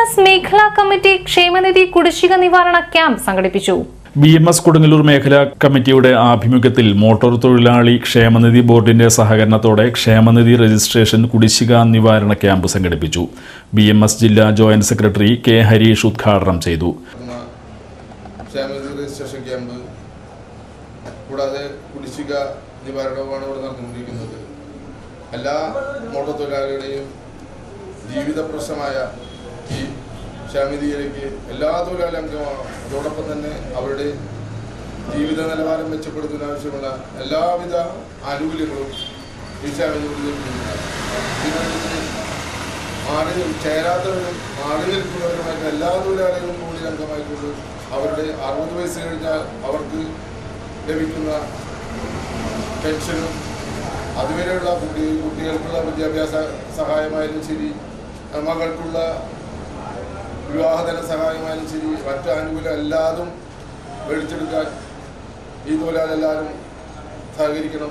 S മേഖലാ committee ക്ഷേമനിധി കുടിശ്ശിക നിവാരണ ക്യാമ്പ് സംഘടിപ്പിച്ചു. ബി എം എസ് കൊടുങ്ങല്ലൂർ മേഖലാ കമ്മിറ്റിയുടെ ആഭിമുഖ്യത്തിൽ മോട്ടോർ തൊഴിലാളി ക്ഷേമനിധി ബോർഡിന്റെ സഹകരണത്തോടെ ക്ഷേമനിധി രജിസ്ട്രേഷൻ കുടിശ്ശിക നിവാരണ ക്യാമ്പ് സംഘടിപ്പിച്ചു. ബി എം എസ് ജില്ലാ ജോയിന്റ് സെക്രട്ടറി കെ ഹരീഷ് ഉദ്ഘാടനം ചെയ്തു. രജിസ്ട്രേഷൻ ക്യാമ്പ് കൂടാതെ കുടിശ്ശിക നിവാരണവുമാണ് ഇവിടെ നടന്നുകൊണ്ടിരിക്കുന്നത്. എല്ലാ മോട്ടോർ തൊഴിലാളികളുടെയും ജീവിത പ്രശ്നമായ ഈ ശാമിതിയിലേക്ക് എല്ലാ തൊഴിലാളിയംഗമാണ് അതോടൊപ്പം തന്നെ അവരുടെ ജീവിത നിലവാരം മെച്ചപ്പെടുത്തുന്ന ആവശ്യമുള്ള എല്ലാവിധ ആനുകൂല്യങ്ങളും ഈ ഇതിനകത്ത് മാറി ചേരാത്തവരും മാറി നിൽക്കുന്നവരുമായിട്ട് എല്ലാ തൊഴിലാളികളും കൂടി അംഗമായിക്കൊണ്ട് അവരുടെ അറുപത് വയസ്സ് കഴിഞ്ഞാൽ അവർക്ക് ലഭിക്കുന്ന പെൻഷനും അതുവരെയുള്ള കുട്ടി കുട്ടികൾക്കുള്ള വിദ്യാഭ്യാസ സഹായമായാലും ശരി മകൾക്കുള്ള വിവാഹധന സഹായമായാലും ശരി മറ്റു ആനുകൂല്യം എല്ലാതും മേടിച്ചെടുക്കാൻ ഈ തൊഴിലാളെല്ലാവരും സഹകരിക്കണം.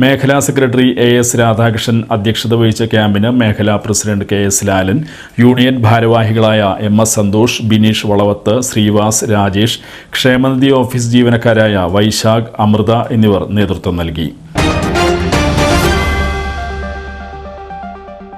മേഖലാ സെക്രട്ടറി എ എസ് രാധാകൃഷ്ണൻ അധ്യക്ഷത വഹിച്ച ക്യാമ്പിന് മേഖലാ president K S Lalan union ഭാരവാഹികളായ എം എസ് സന്തോഷ് ബിനീഷ് വളവത്ത് ശ്രീവാസ് രാജേഷ് ക്ഷേമനിധി ഓഫീസ് ജീവനക്കാരായ വൈശാഖ് അമൃത എന്നിവർ നേതൃത്വം നൽകി.